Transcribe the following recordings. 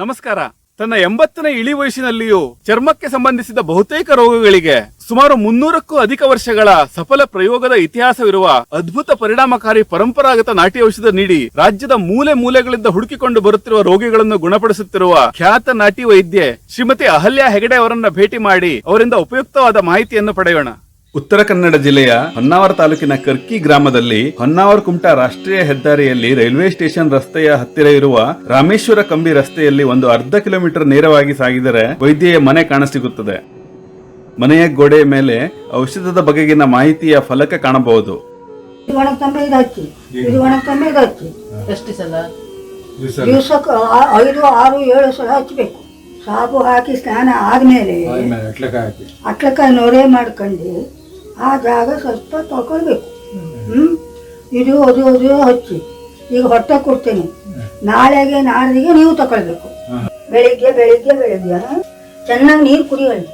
ನಮಸ್ಕಾರ. ತನ್ನ ಎಂಬತ್ತನೇ ಇಳಿ ವಯಸ್ಸಿನಲ್ಲಿಯೂ ಚರ್ಮಕ್ಕೆ ಸಂಬಂಧಿಸಿದ ಬಹುತೇಕ ರೋಗಗಳಿಗೆ ಸುಮಾರು ಮುನ್ನೂರಕ್ಕೂ ಅಧಿಕ ವರ್ಷಗಳ ಸಫಲ ಪ್ರಯೋಗದ ಇತಿಹಾಸವಿರುವ ಅದ್ಭುತ ಪರಿಣಾಮಕಾರಿ ಪರಂಪರಾಗತ ನಾಟಿ ಔಷಧ ನೀಡಿ ರಾಜ್ಯದ ಮೂಲೆ ಮೂಲೆಗಳಿಂದ ಹುಡುಕಿಕೊಂಡು ಬರುತ್ತಿರುವ ರೋಗಿಗಳನ್ನು ಗುಣಪಡಿಸುತ್ತಿರುವ ಖ್ಯಾತ ನಾಟಿ ವೈದ್ಯೆ ಶ್ರೀಮತಿ ಅಹಲ್ಯ ಹೆಗಡೆ ಅವರನ್ನ ಭೇಟಿ ಮಾಡಿ ಅವರಿಂದ ಉಪಯುಕ್ತವಾದ ಮಾಹಿತಿಯನ್ನು ಪಡೆಯೋಣ. ಉತ್ತರ ಕನ್ನಡ ಜಿಲ್ಲೆಯ ಹೊನ್ನಾವರ ತಾಲೂಕಿನ ಕರ್ಕಿ ಗ್ರಾಮದಲ್ಲಿ ಹೊನ್ನಾವರ ಕುಮಟಾ ರಾಷ್ಟ್ರೀಯ ಹೆದ್ದಾರಿಯಲ್ಲಿ ರೈಲ್ವೆ ಸ್ಟೇಷನ್ ರಸ್ತೆಯ ಹತ್ತಿರ ಇರುವ ರಾಮೇಶ್ವರ ಕಂಬಿ ರಸ್ತೆಯಲ್ಲಿ ಒಂದು ಅರ್ಧ ಕಿಲೋಮೀಟರ್ ನೇರವಾಗಿ ಸಾಗಿದರೆ ವೈದ್ಯೆಯ ಮನೆ ಕಾಣಸಿಗುತ್ತದೆ. ಮನೆಯ ಗೋಡೆ ಮೇಲೆ ಔಷಧದ ಬಗೆಗಿನ ಮಾಹಿತಿಯ ಫಲಕ ಕಾಣಬಹುದು. ಎಷ್ಟು ಸಲ? ದಿವ್ಸಕ್ಕೆ ಐದು ಆರು ಏಳು ಸಲ ಹಚ್ಚಬೇಕು ಸಾಬು ಹಾಕಿ ಸ್ನಾನ ಆದ್ಮೇಲೆ ಅಟ್ಲಕಾಯಿ ನೋರೇ ಮಾಡ್ಕೊಂಡು ಆ ಜಾಗ ಸ್ವಲ್ಪ ತೊಳ್ಕೊಳ್ಬೇಕು ಹ್ಞೂ ಇದು ಅದು ಅದು ಹಚ್ಚಿ. ಈಗ ಹೊಟ್ಟೆ ಕೊಡ್ತೇನೆ. ನಾಳೆಗೆ ನಾಡಿಗೆ ನೀವು ತಗೊಳ್ಬೇಕು. ಬೆಳಿಗ್ಗೆ ಬೆಳಿಗ್ಗೆ ಬೆಳಿಗ್ಗೆ ಚೆನ್ನಾಗಿ ನೀರು ಕುಡಿಯೋಳಿ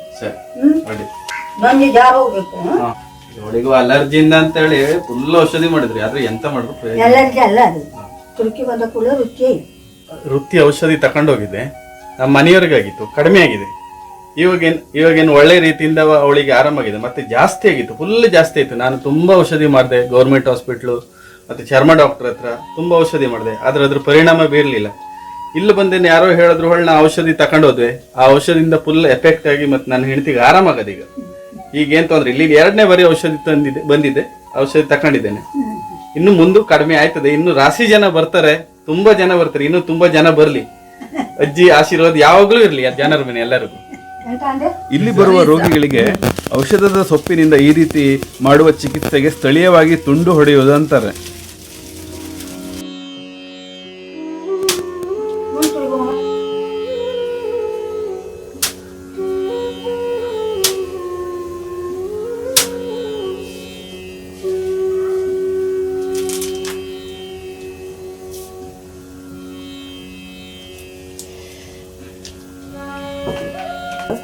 ನಂಜಿ ಜಾರ ಹೋಗ್ಬೇಕು? ಇವಳಿಗೂ ಅಲರ್ಜಿಯಿಂದ ಅಂತೇಳಿ ಫುಲ್ ಔಷಧಿ ಮಾಡಿದ್ರಿ. ಆದ್ರೆ ಎಂತ ಮಾಡಿದ್ರು ಅಲರ್ಜಿ ಅಲ್ಲ ಅದು. ತುರ್ಕಿ ಬಂದ ಕೂಡ ರುಚಿ ವೃತ್ತಿ ಔಷಧಿ ತಕೊಂಡೋಗಿದ್ದೆ ನಮ್ಮ ಮನೆಯವ್ರಿಗಾಗಿತ್ತು. ಕಡಿಮೆ ಆಗಿದೆ. ಇವಾಗೇನ್ ಇವಾಗೇನು ಒಳ್ಳೆ ರೀತಿಯಿಂದ ಅವ- ಅವಳಿಗೆ ಆರಾಮಾಗಿದೆ ಮತ್ತೆ ಜಾಸ್ತಿ ಆಗಿತ್ತು ಫುಲ್ ಜಾಸ್ತಿ ಆಯ್ತು. ನಾನು ತುಂಬಾ ಔಷಧಿ ಮಾಡಿದೆ ಗೌರ್ಮೆಂಟ್ ಹಾಸ್ಪಿಟ್ಲು ಮತ್ತೆ ಚರ್ಮ ಡಾಕ್ಟರ್ ಹತ್ರ ತುಂಬಾ ಔಷಧಿ ಮಾಡಿದೆ. ಆದ್ರೆ ಅದ್ರ ಪರಿಣಾಮ ಬೀರ್ಲಿಲ್ಲ. ಇಲ್ಲಿ ಬಂದೇನೆ ಯಾರೋ ಹೇಳಿದ್ರು ಹೊಳ್ಳ ನಾ ಔಷಧಿ ತಕೊಂಡೋದ್ವಿ ಆ ಔಷಧಿಯಿಂದ ಫುಲ್ ಎಫೆಕ್ಟ್ ಆಗಿ ಮತ್ತೆ ನನ್ನ ಹೆಂಡತಿಗೆ ಆರಾಮಾಗದ ಈಗ. ಈಗ ಏನ್ ತೊಂದ್ರೆ ಇಲ್ಲಿ. ಎರಡನೇ ಬಾರಿ ಔಷಧಿ ತಂದಿದೆ, ಬಂದಿದೆ. ಔಷಧಿ ತಕೊಂಡಿದ್ದೇನೆ. ಇನ್ನು ಮುಂದೆ ಕಡಿಮೆ ಆಯ್ತದೆ. ಇನ್ನು ರಾಶಿ ಜನ ಬರ್ತಾರೆ. ತುಂಬಾ ಜನ ಬರ್ತಾರೆ. ಇನ್ನು ತುಂಬಾ ಜನ ಬರ್ಲಿ. ಅಜ್ಜಿ, ಆಶೀರ್ವಾದ ಯಾವಾಗ್ಲೂ ಇರ್ಲಿ ಜನರ ಮನೆ ಎಲ್ಲರಿಗೂ. ಇಲ್ಲಿ ಬರುವ ರೋಗಿಗಳಿಗೆ ಔಷಧದ ಸೊಪ್ಪಿನಿಂದ ಈ ರೀತಿ ಮಾಡುವ ಚಿಕಿತ್ಸೆಗೆ ಸ್ಥಳೀಯವಾಗಿ ತುಂಡು ಹೊಡೆಯುವುದು ಅಂತಾರೆ.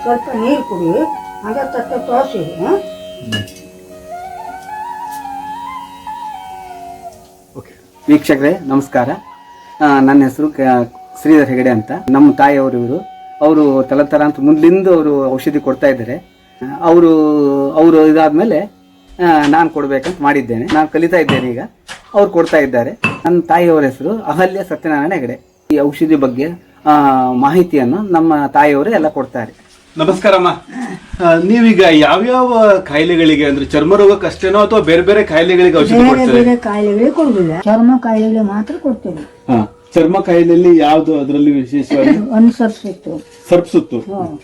ಸ್ವಲ್ಪ ನೀರು ಕುಡಿ. ಹಾಗೆ ತಟ್ಟೆ ತೋರಿಸಿ. ವೀಕ್ಷಕರೇ, ನಮಸ್ಕಾರ. ನನ್ನ ಹೆಸರು ಶ್ರೀಧರ್ ಹೆಗಡೆ ಅಂತ. ನಮ್ಮ ತಾಯಿಯವರು ಇವರು. ಅವರು ತಲತರ ಅಂತ ಮೊದಲಿಂದ ಅವರು ಔಷಧಿ ಕೊಡ್ತಾ ಇದ್ದಾರೆ. ಅವರು ಅವರು ಇದಾದ್ಮೇಲೆ ನಾನು ಕೊಡಬೇಕಂತ ಮಾಡಿದ್ದೇನೆ. ನಾನು ಕಲಿತಾ ಇದ್ದೇನೆ ಈಗ. ಅವ್ರು ಕೊಡ್ತಾ ಇದ್ದಾರೆ. ನನ್ನ ತಾಯಿಯವರ ಹೆಸರು ಅಹಲ್ಯ ಸತ್ಯನಾರಾಯಣ ಹೆಗಡೆ. ಈ ಔಷಧಿ ಬಗ್ಗೆ ಮಾಹಿತಿಯನ್ನು ನಮ್ಮ ತಾಯಿಯವರು ಎಲ್ಲ ಕೊಡ್ತಾರೆ. ನಮಸ್ಕಾರಮ್ಮ ನೀವೀಗ ಯಾವ್ಯಾವ ಕಾಯಿಲೆಗಳಿಗೆ ಅಂದ್ರೆ ಚರ್ಮ ರೋಗಕ್ಕೆ ಅಷ್ಟೇನೋ ಅಥವಾ ಬೇರೆ ಬೇರೆ ಕಾಯಿಲೆಗಳಿಗೆ ಔಷಧಿ ಬೇರೆ ಕೊಡ್ತೀರಿ? ಬೇರೆ ಕಾಯಿಲೆಗಳಿಗೆ ಕೊಡುದಿಲ್ಲ. ಚರ್ಮ ಕಾಯಿಲೆ ಮಾತ್ರ ಕೊಡ್ತೇವೆ ಹಾ ಚರ್ಮ ಕಾಯಿಲೆಯಲ್ಲಿ ಯಾವ್ದು ಅದರಲ್ಲಿ ವಿಶೇಷವಾಗಿ? ಒಂದು ಸರ್ಸಿತ್ತು ಸರ್ಪ್ಸುತ್ತು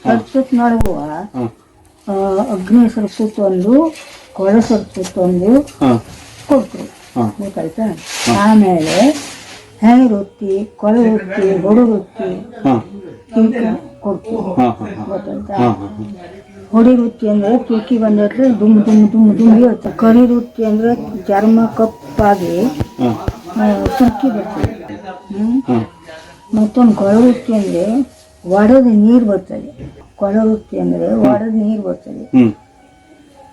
ಸರ್ಪಸುತ್ತು ನಡುವ ಹಾ ಅಗ್ನಿ ಸರ್ಪಸುತ್ತು ಒಂದು ಕೊಳ ಸರ್ಪಸುತ್ತು ಒಂದು ಹಾ. ಕೊಡ್ತೇವೆ ಹಾ. ಗೊತ್ತಾಯ್ತಾ? ಆಮೇಲೆ ಹೇ ರೊಟ್ಟಿ ಕೊಳೆ ರೊಟ್ಟಿ ಹೊಡು ರೊಟ್ಟಿ ಹಾ. ಕೊಡ್ತೀವಿ. ಹಾ ಹೊಡಿ ವೃತ್ತಿ ಅಂದ್ರೆ ತುರ್ಕಿ ಬಂದ್ರೆ ದುಮ್ ದುಮ್ ದುಮ್ ದುಮ್ ಇರುತ್ತೆ. ಕರಿ ವೃತ್ತಿ ಅಂದ್ರೆ ಚರ್ಮ ಕಪ್ಪಾಗಿ ಸುಕ್ಕಿ ತುರ್ಕಿ ಬರ್ತದೆ. ಹ್ಮ್? ಮತ್ತೊಂದು ಕೊಳ ವೃತ್ತಿ ಅಂದ್ರೆ ಒಡೆದ ನೀರು ಬರ್ತದೆ. ಕೊಳ ವೃತ್ತಿ ಅಂದ್ರೆ ಒಡೆದ ನೀರು ಬರ್ತದೆ. ಹ್ಮ್.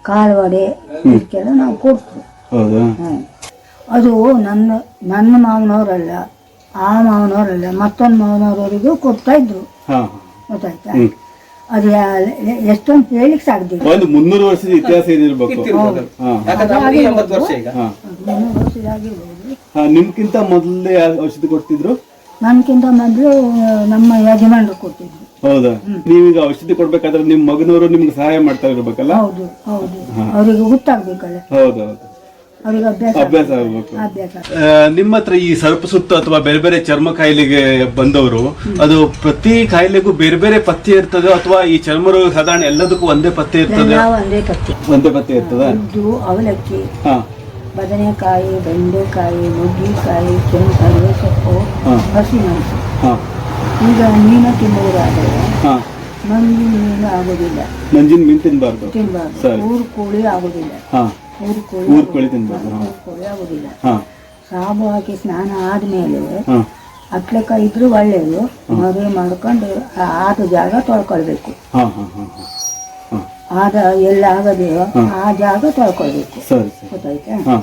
ಕಾಲು ವಡೆ ಇದಕ್ಕೆಲ್ಲ ನಾವು ಕೊಡ್ತೀವಿ. ಹೌದಾ? ಅದು ನನ್ನ ನನ್ನ ಮಾವನವರಲ್ಲ ಆ ಮಾವನವರಲ್ಲ ಮತ್ತೊಂದು ಮಾವನವರವರಿಗೂ ಕೊಡ್ತಾ ಇದ್ರು. ಗೊತ್ತಾಯ್ತಾ? ಅದು ಎಷ್ಟೊಂದು ಹೇಳಿಕ್ ಸಾಧ್ಯ ಒಂದು ಮುನ್ನೂರು ವರ್ಷದ ಇತಿಹಾಸ ಇದಿರ್ಬೇಕು. ಮುನ್ನೂರು ವರ್ಷದಾಗಿರ್ಬೋದು ಹಾ ನಿಮ್ಗಿಂತ ಮೊದಲೇ ಔಷಧಿ ಕೊಡ್ತಿದ್ರು? ನನ್ಕಿಂತ ಮೊದಲು ನಮ್ಮ ಯಜಮಾನರು ಕೊಟ್ಟಿದ್ರು. ಹೌದಾ? ನೀವೀಗ ಔಷಧಿ ಕೊಡ್ಬೇಕಾದ್ರೆ ನಿಮ್ ಮಗನವರು ನಿಮ್ಗೆ ಸಹಾಯ ಮಾಡ್ತಾ ಇರ್ಬೇಕಲ್ಲ? ಹೌದು ಹೌದು. ಅವರಿಗೆ ಗೊತ್ತಾಗ್ಬೇಕಲ್ಲ. ಹೌದೌದು ಅವ್ರಿಗೆ ಅಭ್ಯಾಸ ಅಭ್ಯಾಸ ಆಗ್ಬೇಕು. ಅಭ್ಯಾಸ ನಿಮ್ಮ ಹತ್ರ ಈ ಸರ್ಪ ಸುತ್ತು ಅಥವಾ ಬೇರೆ ಬೇರೆ ಚರ್ಮ ಕಾಯಿಲೆಗೆ ಬಂದವರು ಅದು ಪ್ರತಿ ಕಾಯಿಲೆಗೂ ಬೇರೆ ಬೇರೆ ಪತ್ತೆ ಇರ್ತದೆ ಅಥವಾ ಈ ಚರ್ಮ ರೋಗ ಸಾಧಾರಣ ಎಲ್ಲದಕ್ಕೂ ಒಂದೇ ಪತ್ತೆ ಇರ್ತದೆ? ಒಂದೇ ಪತ್ತೆ ಒಂದೇ ಇರ್ತದ? ಉದ್ದು ಅವಲಕ್ಕಿ. ಹಾ. ಬದನೆಕಾಯಿ ಬೆಂಡೆಕಾಯಿ ನುಗ್ಗಿಕಾಯಿ ಕೆಂಪು ಸೊಪ್ಪು ಹಾ. ಹಸಿಮೆಣಸು ಹಾ. ಈಗ ಮೀನು ತಿನ್ನುವುದಾದರೆ ಹಾ. ಮಂಜು ಮೀನು ಆಗೋದಿಲ್ಲ. ಮಂಜಿನ ಮೀನು ತಿನ್ಬಾರ್ದು. ತಿನ್ಬಾರ್ದು. ಸರಿ. ಊರು ಕೋಳಿ ಆಗೋದಿಲ್ಲ. ಹಾ. ಊರು ಕೋಳಿ ಆಗೋದಿಲ್ಲ. ಹಾ. ಸಾಬು ಹಾಕಿ ಸ್ನಾನ ಆದ್ಮೇಲೆ ಹಾ. ಅಟ್ಲೆಕ್ಕ ಇದ್ರೂ ಒಳ್ಳೆಯದು ಮದುವೆ ಮಾಡ್ಕೊಂಡು ಆ ಆದ ಜಾಗ ತೊಳ್ಕೊಳ್ಬೇಕು. ಹಾ ಹಾ ಹಾ ಹಾ. ಹಾ. ಆದ ಎಲ್ಲ ಆಗದೆಯೋ ಆ ಜಾಗ ತೊಳ್ಕೊಳ್ಬೇಕು. ಗೊತ್ತಾಯ್ತಾ?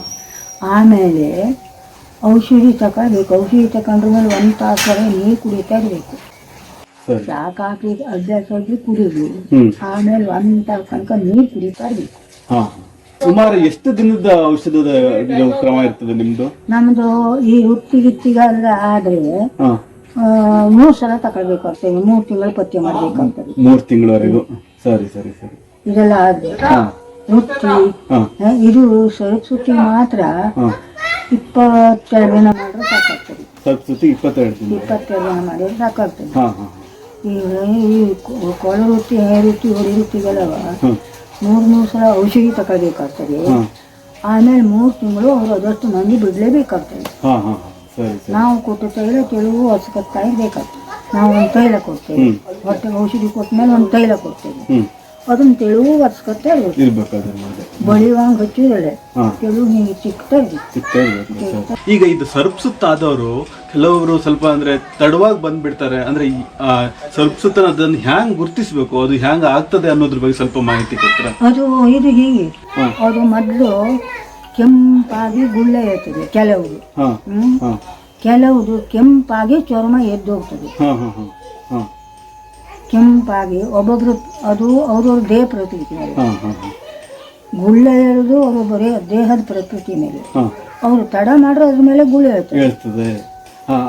ಆಮೇಲೆ ಔಷಧಿ ತಕೊಳ್ಬೇಕು ಔಷಧಿ ತಕೊಂಡ್ರ ಮೇಲೆ ಒಂದು ತಾಸು ನೀರು ಕುಡಿತಾ ಇರಬೇಕು. ಹಾಕಿ ಅಭ್ಯಾಸ ಆಗಿ ಕುಡಿದು ಆಮೇಲೆ ಒಂದ್ ತಾಸು ತನಕ ನೀರು ಕುಡಿತಾ ಇರ್ಬೇಕು. ಸುಮಾರು ಎಷ್ಟು ದಿನದ ಔಷಧದ ಇದು ಕ್ರಮ ಇರ್ತದೆ ನಿಮ್ದು? ನಮ್ದು ಈ ಹುಟ್ಟಿ ಗಿಟ್ಟಿಗೆಲ್ಲ ಆದ್ರೆ ಆ, ಮೂರ್ ಸಲ ತಗೊಳ್ಬೇಕಾಗ್ತದೆ ಮೂರ್ ತಿಂಗಳು ಪಥ್ಯ ಮಾಡ್ಬೇಕಂತ ಮೂರ್ ತಿಂಗಳವರೆಗೂ. ಸರಿ ಸರಿ ಸರಿ. ಇದೆಲ್ಲ ಆದ್ರೆ ಹಾ. ಹುಟ್ಟಿ ಹಾ. ಆ, ಇದು ಸುತ್ತಿ ಮಾತ್ರ ಹಾ. ಇಪ್ಪತ್ತೆರಡು ದಿನ ಮಾಡಿದ್ರೆ ಸಾಕಾಗ್ತದೆ. ಸುತ್ತಿ ಇಪ್ಪತ್ತೆರಡು ದಿನ. ಇಪ್ಪತ್ತೆರಡು ದಿನ ಮಾಡಿದ್ರೆ ಸಾಕಾಗ್ತದೆ. ಹಾ ಹಾ ಈಗ ಈ ಕೊ- ಕೊಳ ರೊಟ್ಟಿ ಹೇ. ರೊಟ್ಟಿ ಹೊಡಿ ರೊಟ್ಟಿಗಳವ ಹ್ಮ್ ಮೂರು ಮೂರು ಸಲ ಔಷಧಿ ತಗೋಬೇಕಾಗ್ತದೆ. ಆಮೇಲೆ ಮೂರು ತಿಂಗಳು ಅವರು ಅದಷ್ಟು ಮಂದಿ ಬಿಡಲೇಬೇಕಾಗ್ತದೆ. ನಾವು ಕೊಟ್ಟು ತೈಲ ತೆಳುವು ಹಸುಕತ್ತಾಯಿ ಬೇಕಾಗ್ತದೆ. ನಾವು ಒಂದು ತೈಲ ಕೊಡ್ತೇವೆ. ಹೊಟ್ಟೆಗೆ ಔಷಧಿ ಕೊಟ್ಟ ಮೇಲೆ ಒಂದು ತೈಲ ಕೊಡ್ತೇವೆ. ಅದನ್ನ ತೆಳುವು ಒರೆಸ್ಕೊತಾ ಇರ್ಬೇಕು. ಇರ್ಬೇಕು ಅದ್ರ ಮುಂದೆ ಬಳಿವಂಗೆ ಹಚ್ಚಿದಳೆ ಹಾ. ತೆಳುವು ನೀರು ಸಿಗ್ತಾ ಇರ್ಬೇಕು. ಸರ್. ಈಗ ಇದು ಸರ್ಪ್ ಸುತ್ತ ಆದವರು ಕೆಲವರು ಸ್ವಲ್ಪ ಅಂದ್ರೆ ತಡವಾಗಿ ಬಂದ್ಬಿಡ್ತಾರೆ. ಅಂದ್ರೆ ಈ, ಆ, ಸರ್ಪ್ ಸುತ್ತ ಅದನ್ನ ಹ್ಯಾಂಗ್ ಗುರ್ತಿಸಬೇಕು? ಅದು ಹ್ಯಾಂಗ್ ಆಗ್ತದೆ ಅನ್ನೋದ್ರ ಬಗ್ಗೆ ಸ್ವಲ್ಪ ಮಾಹಿತಿ ಕೊಡ್ತಾರೆ? ಅದು ಇದು ಹೀಗೆ. ಅದು ಮೊದಲು ಕೆಂಪಾಗಿ ಗುಳ್ಳೆ ಇರ್ತದೆ ಕೆಲವು ಕೆಲವು ಹ್ಮ್. ಕೆಂಪಾಗಿ ಚರ್ಮ ಎದ್ದೋಗ್ತದೆ ಹಾ ಹಾ ಹಾ. ಹಾ. ಕೆಂಪಾಗಿ ಒಬ್ಬೊಬ್ರು ಅದು ಅವ್ರವ್ರ ದೇಹ ಪ್ರಕೃತಿ ಮೇಲೆ. ಗುಳ್ಳೆ ಇರೋದು ಅವರು ಬರೀ ದೇಹದ ಪ್ರಕೃತಿ ಮೇಲೆ. ಅವರು ತಡ ಮಾಡ್ರೆ ಅದ್ರ ಮೇಲೆ ಗುಳ್ಳೆ ಹೇಳ್ತದೆ.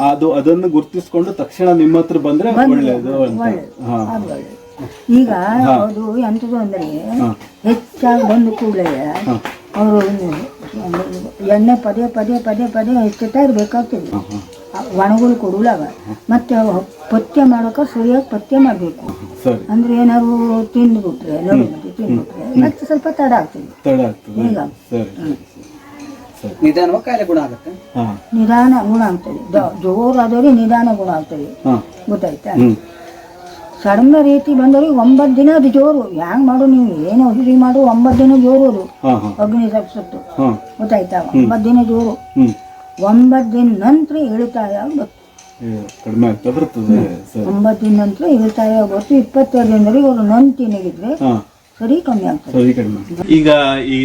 ಅದು ಅದನ್ನು ಗುರ್ತಿಸ್ಕೊಂಡು ತಕ್ಷಣ ನಿಮ್ಮ ಹತ್ರ ಬಂದ್ರೆ ಈಗ ಅದು ಎಂಥದ್ದು ಅಂದ್ರೆ ಹೆಚ್ಚಾಗಿ ಬಂದ ಕೂಡಲೇ ಅವರು ಎಣ್ಣೆ ಪದೇ ಪದೇ ಪದೇ ಪದೇ ಹೆಚ್ಚುತ್ತಾ ಇರಬೇಕಾಗ್ತದೆ ಒಣಗುಳು ಅವ ಮತ್ತೆ ಅವು ಪಥ್ಯ ಮಾಡೋಕೆ ಸರಿಯಾಗಿ ಪಥ್ಯ ಮಾಡಬೇಕು. ಅಂದ್ರೆ ಏನಾದ್ರು ತಿಂದ್ಬಿಟ್ರೆ ಮದ್ದು ತಿಂದ್ಬಿಟ್ರೆ ಮತ್ತೆ ಸ್ವಲ್ಪ ತಡ ಆಗ್ತದೆ. ಈಗ. ನಿಧಾನ ಗುಣ ಆಗ್ತದೆ. ಜೋರಾದವ್ರಿಗೆ ನಿಧಾನ ಗುಣ ಆಗ್ತದೆ. ಗೊತ್ತಾಯ್ತಾ? ಸಡನ್ ರೀತಿ ಬಂದರೆ ಒಂಬತ್ತು ದಿನ ಅದು ಜೋರು. ಹ್ಯಾಂಗ್ ಮಾಡು ನೀವು? ಏನು ಔಷಧಿ ಮಾಡು? ಒಂಬತ್ತು ದಿನ ಜೋರು ಅದು. ಅಗ್ನಿ ಸಪ್ಸತ್ತು ಗೊತ್ತಾಯ್ತಾ? ಒಂಬತ್ತು ದಿನ ಜೋರು. ಒಂಬತ್ ಒಂಬತ್ತು ದಿನ ನಂತರ ಇಳಿತಾಯ ಬರ್ತದೆ ಒಂಬತ್ತು ದಿನ ನಂತರ ಇಳಿತಾಯ ಬರ್ತು ಇಪ್ಪತ್ತೆರಡು ದಿನದಲ್ಲಿ ಅವರು ನನ್ ನೆಗಿದ್ರೆ ಹಾ. ಸರಿ ಕಮ್ಮಿ ಆಗ್ತದೆ. ಸರಿ ಕಡಿಮೆ ಈಗ ಈ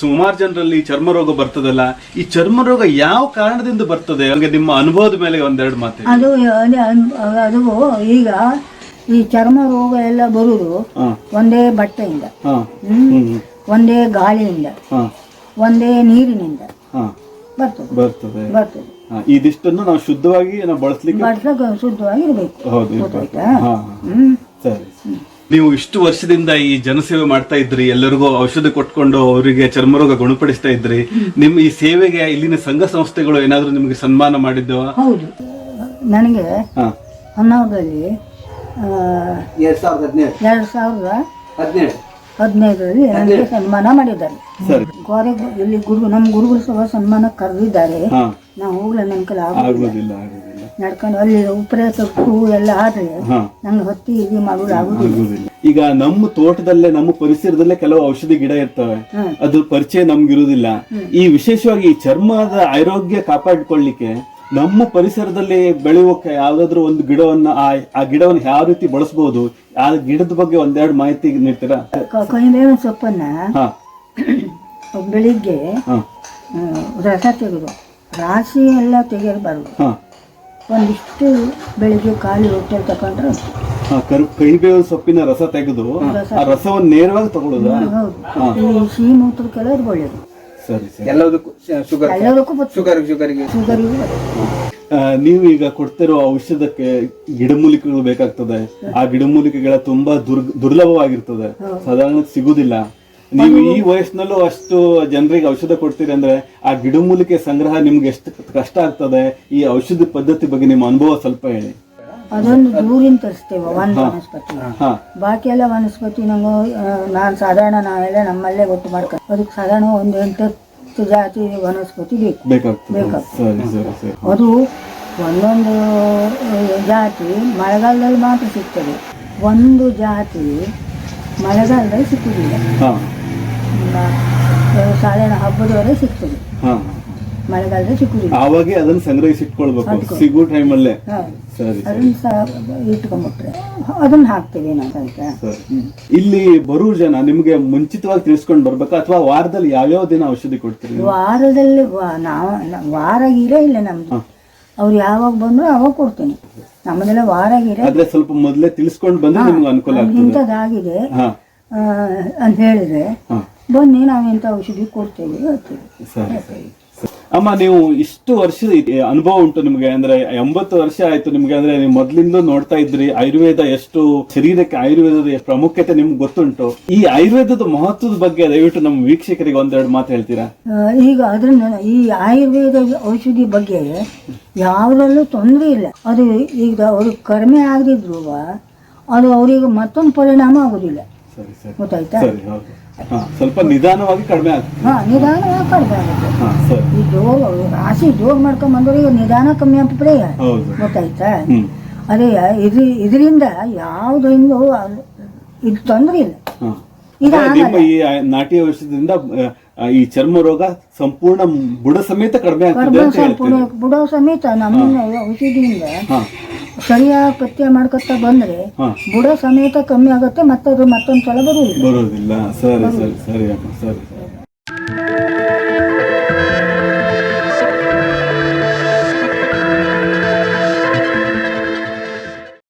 ಸುಮಾರು ಜನರಲ್ಲಿ ಚರ್ಮ ರೋಗ ಬರ್ತದಲ್ಲ ಈ ಚರ್ಮ ರೋಗ ಯಾವ ಕಾರಣದಿಂದ ಬರ್ತದೆ? ಹಂಗೆ ನಿಮ್ಮ ಅನುಭವದ ಮೇಲೆ ಒಂದೆರಡು ಮಾತು ಅದು ಅದು ಈಗ ಈ ಚರ್ಮ ರೋಗ ಎಲ್ಲ ಬರುದು ಹಾ. ಒಂದೇ ಬಟ್ಟೆಯಿಂದ ಹ್ಮ್? ಒಂದೇ ಗಾಳಿಯಿಂದ ಹಾ. ಒಂದೇ ನೀರಿನಿಂದ ಹಾ. ಬರ್ತದೆ. ಬರ್ತದೆ. ಬರ್ತದೆ. ಹಾ, ಇದಿಷ್ಟನ್ನು ನಾವು ಶುದ್ಧವಾಗಿ ನಾವು ಬಳಸ್ಲಿಕ್ಕೆ ಶುದ್ಧವಾಗಿ ಇರಬೇಕು. ಹೌದು. ಗೊತ್ತಾಯ್ತಾ? ಹ್ಮ್. ಸರಿ. ನೀವು ಇಷ್ಟು ವರ್ಷದಿಂದ ಈ ಜನಸೇವೆ ಮಾಡ್ತಾ ಇದ್ರಿ ಎಲ್ಲರಿಗೂ ಔಷಧಿ ಕೊಟ್ಕೊಂಡು ಅವರಿಗೆ ಚರ್ಮರೋಗ ಗುಣಪಡಿಸ್ತಾ ಇದ್ರಿ. ನಿಮ್ಮ ಈ ಸೇವೆಗೆ ಇಲ್ಲಿನ ಸಂಘ ಸಂಸ್ಥೆಗಳು ಏನಾದ್ರೂ ನಿಮಗೆ ಸನ್ಮಾನ ಮಾಡಿದ್ದವ? ಹೌದು. ನನಗೆ ಹಾ. ಹೊನ್ನಾವರದಲ್ಲಿ ಎರಡ್ ಸಾವಿರದ ಹದಿನೇಳು. ಎರಡು ಸಾವಿರದ ಹದಿನೇಳು. ಹದಿನೈದರಲ್ಲಿ ನನಗೆ ಸನ್ಮಾನ ಮಾಡಿದ್ದಾರೆ. ಗೋರೆ ಇಲ್ಲಿ ಗುರು ನಮ್ಮ ಗುರುಗಳು ಸಹ ಸನ್ಮಾನ ಕರೆದಿದ್ದಾರೆ. ನಾವು ಹೋಗ್ಲ ನನ್ನ ಕೈಲಿ ಆಗೋದಿಲ್ಲ. ನಡ್ಕೊಂಡು ಅಲ್ಲಿ ಎಲ್ಲ ಆದ್ರೆ ನಂಗೆ ಹೊತ್ತಿ ಇದು ಮಾಡೋದು ಆಗುದಿಲ್ಲ. ಈಗ ನಮ್ಮ ತೋಟದಲ್ಲೇ ನಮ್ಮ ಪರಿಸರದಲ್ಲೇ ಕೆಲವು ಔಷಧಿ ಗಿಡ ಇರ್ತವೆ. ಅದ್ರ ಅದು ಪರಿಚಯ ನಮ್ಗಿರುದಿಲ್ಲ. ಈ ವಿಶೇಷವಾಗಿ ಚರ್ಮದ ಆರೋಗ್ಯ ಕಾಪಾಡಿಕೊಳ್ಳಿಕ್ಕೆ ನಮ್ಮ ಪರಿಸರದಲ್ಲಿ ಬೆಳೆಯುವಕ್ಕೆ ಯಾವ್ದಾದ್ರು ಒಂದು ಗಿಡವನ್ನ ಆ ಗಿಡವನ್ನ ಗಿಡವನ್ನು ಯಾವ ರೀತಿ ಬಳಸಬಹುದು ಆ ಗಿಡದ ಬಗ್ಗೆ ಒಂದೆರಡು ಮಾಹಿತಿ ನೀಡ್ತೀರಾ? ಕ- ಸೊಪ್ಪನ್ನ ಹಾ. ಬೆಳಿಗ್ಗೆ ಹಾ. ಆ, ರಸ ತೆಗೆದು ರಾಶಿ ಎಲ್ಲ ತೆಗೆಯಬಾರ್ದು. ಹಾ. ಒಂದಿಷ್ಟು ಬೆಳಿಗ್ಗೆ ಖಾಲಿ ಹೊಟ್ಟೆಲ್ ತಕೊಂಡ್ರೆ ಹಾ ಕರು ಕಹಿಬೇವು ಸೊಪ್ಪಿನ ರಸ ತೆಗೆದು ಆ ರಸವನ್ನು ನೇರವಾಗಿ ತಗೊಳ್ಳೋದಾ ಹೌದು. ಈ ಸಿಹಿ ಮೂತ್ರಕ್ಕೆಲ್ಲ ಇದು ಒಳ್ಳೇದು ಸರಿ ಸರಿ. ಎಲ್ಲದಕ್ಕೂ ಶುಗರ್ ಎಲ್ಲದಕ್ಕೂ ಬರ್ತದೆ ಶುಗರ್ ಶುಗರ್ಗೆ. ಶುಗರಿಗೂ ಬರ್ತದೆ ಆ, ನೀವು ಈಗ ಕೊಡ್ತಿರೋ ಔಷಧಕ್ಕೆ ಗಿಡಮೂಲಿಕೆಗಳು ಬೇಕಾಗ್ತದೆ. ಆ ಗಿಡಮೂಲಿಕೆಗಳ ತುಂಬಾ ದುರ್ ದುರ್ಲಭವಾಗಿರ್ತದೆ. ಸಾಧಾರಣ ಸಿಗುದಿಲ್ಲ. ನೀವು ಈ ವಯಸ್ಸಿನಲ್ಲೂ ಅಷ್ಟು ಜನರಿಗೆ ಔಷಧ ಕೊಡ್ತೀರಿ ಅಂದ್ರೆ ಆ ಗಿಡಮೂಲಿಕೆ ಸಂಗ್ರಹ ನಿಮ್ಗೆ ಎಷ್ಟು ಕಷ್ಟ ಆಗ್ತದೆ? ಈ ಔಷಧಿ ಪದ್ಧತಿ ಬಗ್ಗೆ ನಿಮ್ಮ ಅನುಭವ ಸ್ವಲ್ಪ ಹೇಳಿ. ಅದೊಂದು ದೂರಿಂದ ತರಿಸ್ತೇವೆ ಒಂದು ವನಸ್ಪತಿ. ಬಾಕಿ ಎಲ್ಲ ವನಸ್ಪತಿ ನಾವು ನಾನು ಸಾಧಾರಣ ನಾವೆಲ್ಲ ನಮ್ಮಲ್ಲೇ ಗೊತ್ತು ಮಾಡ್ಕ ಅದಕ್ಕೆ ಸಾಧಾರಣ ಒಂದು ಎಂಟತ್ತು ಜಾತಿ ವನಸ್ಪತಿ ಬೇಕು. ಬೇಕಾಗ್ತದೆ. ಅದು ಒಂದೊಂದು ಜಾತಿ ಮಳೆಗಾಲದಲ್ಲಿ ಮಾತ್ರ ಸಿಗ್ತದೆ. ಒಂದು ಜಾತಿ ಮಳೆಗಾಲದಲ್ಲಿ ಸಿಕ್ಕುದಿಲ್ಲ ಸಾಧಾರಣ ಹಬ್ಬದವರೆಗೆ ಸಿಗ್ತದೆ. ಹಾ ಮಳೆಗಾಲದಲ್ಲಿ ಸಿಕ್ಕುದಿಲ್ಲ ಆವಾಗೆ ಅದನ್ನ ಸಂಗ್ರಹಿಸಿಟ್ಕೊಳ್ಬೇಕು ಸಿಗೋ ಟೈಮಲ್ಲೇ ಸರಿ ಅದನ್ನ ಇಟ್ಕೊಂಡ್ಬಿಟ್ರೆ ಅದನ್ನ ಹಾಕ್ತೇವೆ ನಾವು ಇಲ್ಲಿ ಬರೋ ಜನ ನಿಮ್ಗೆ ಮುಂಚಿತವಾಗಿ ತಿಳಿಸ್ಕೊಂಡು ಬರ್ಬೇಕಾ? ಅಥವಾ ವಾರದಲ್ಲಿ ಯಾವ್ಯಾವ ದಿನ ಔಷಧಿ ಕೊಡ್ತೀರಿ ವಾರದಲ್ಲಿ ನಾವು ವಾರ ಇರೇ ಇಲ್ಲ ನಮ್ದು. ಅವ್ರು ಯಾವಾಗ ಬಂದ್ರು ಅವಾಗ ಕೊಡ್ತೀನಿ. ನಮ್ಮದೆಲ್ಲ ವಾರ ಇರೇ ಆದ್ರೆ ಸ್ವಲ್ಪ ಮೊದಲೇ ತಿಳಿಸ್ಕೊಂಡು ಬಂದ್ರೆ ನಿಮ್ಗೆ ಅನುಕೂಲ ಇಂಥದ್ದಾಗಿದೆ. ಅಂತ ಹೇಳಿದ್ರೆ ಬನ್ನಿ ನಾವು ಇಂಥ ಔಷಧಿ ಕೊಡ್ತೇವೆ ಹೇಳ್ತೀವಿ ಸರಿ. ಅಮ್ಮ, ನೀವು ಇಷ್ಟು ವರ್ಷದ ಇ- ಅನುಭವ ಉಂಟು ನಿಮ್ಗೆ, ಅಂದ್ರೆ ಎಂಬತ್ತು ವರ್ಷ ಆಯ್ತು ನಿಮ್ಗೆ, ಅಂದ್ರೆ ನೀವು ಮೊದ್ಲಿಂದ ನೋಡ್ತಾ ಇದ್ರಿ, ಆಯುರ್ವೇದ ಎಷ್ಟು, ಶರೀರಕ್ಕೆ ಆಯುರ್ವೇದದ ಪ್ರಾಮುಖ್ಯತೆ ನಿಮ್ಗೆ ಗೊತ್ತುಂಟು. ಈ ಆಯುರ್ವೇದದ ಮಹತ್ವದ ಬಗ್ಗೆ ದಯವಿಟ್ಟು ನಮ್ಮ ವೀಕ್ಷಕರಿಗೆ ಒಂದೆರಡು ಮಾತು ಹೇಳ್ತೀರಾ? ಈಗ ಅದ್ರಿಂದ ಈ ಆಯುರ್ವೇದ ಔಷಧಿ ಬಗ್ಗೆ ಯಾವ್ದ್ರಲ್ಲೂ ತೊಂದರೆ ಇಲ್ಲ. ಅದು ಈಗ ಅವ್ರಿಗೆ ಕಡಿಮೆ ಆಗದಿದ್ರು ಅದು ಅವರಿಗೆ ಮತ್ತೊಂದು ಪರಿಣಾಮ ಆಗೋದಿಲ್ಲ. ಸರಿ ಸರಿ. ಗೊತ್ತಾಯ್ತಾ? ಸರಿ ಹೌದು. ಹಾ ಸ್ವಲ್ಪ ನಿಧಾನವಾಗಿ ಕಡಿಮೆ ಆಗ್ತದೆ. ಹಾ ನಿಧಾನವಾಗಿ ಕಡಿಮೆ ಆಗುತ್ತೆ. ಹಾ ಸರಿ. ಈ ಜೋಗ ರಾಶಿ ಜೋಗ ಮಾಡ್ಕೊಂಡ್ ಬಂದ್ರೆ ಈಗ ನಿಧಾನ ಕಮ್ಮಿ ಆಗ್ಬಿಟ್ರೆ ಹೌದು. ಗೊತ್ತಾಯ್ತಾ? ಹ್ಮ್. ಅದೇ ಇದು ಇದರಿಂದ ಯಾವುದರಿಂದ ಇದು ತೊಂದರೆ ಇಲ್ಲ. ಹಾ. ಇದು ನಿಮ್ಮ ಈ ನಾಟಿ ಔಷಧದಿಂದ ಆ, ಈ ಚರ್ಮ ರೋಗ ಸಂಪೂರ್ಣ ಬುಡ ಸಮೇತ ಕಡಿಮೆ ಆಗ್ತದೆ ಬುಡ ಅಂತ ಸಂಪೂರ್ಣ ಬಿಡೋ ಸಮೇತ ನಮ್ಮ ಔಷಧಿಯಿಂದ ಹಾ. ಸರಿಯಾಗಿ ಪಥ್ಯ ಮಾಡ್ಕೊತಾ ಬಂದ್ರೆ. ಬುಡ ಸಮೇತ ಕಮ್ಮಿ ಆಗುತ್ತೆ ಮತ್ತೆ ಅದು ಮತ್ತೊಂದು ಸಲ ಬರುವುದಿಲ್ಲ ಬರೋದಿಲ್ಲ. ಸರಿ ಸರಿ ಸರಿ ಅಮ್ಮ ಸರಿ.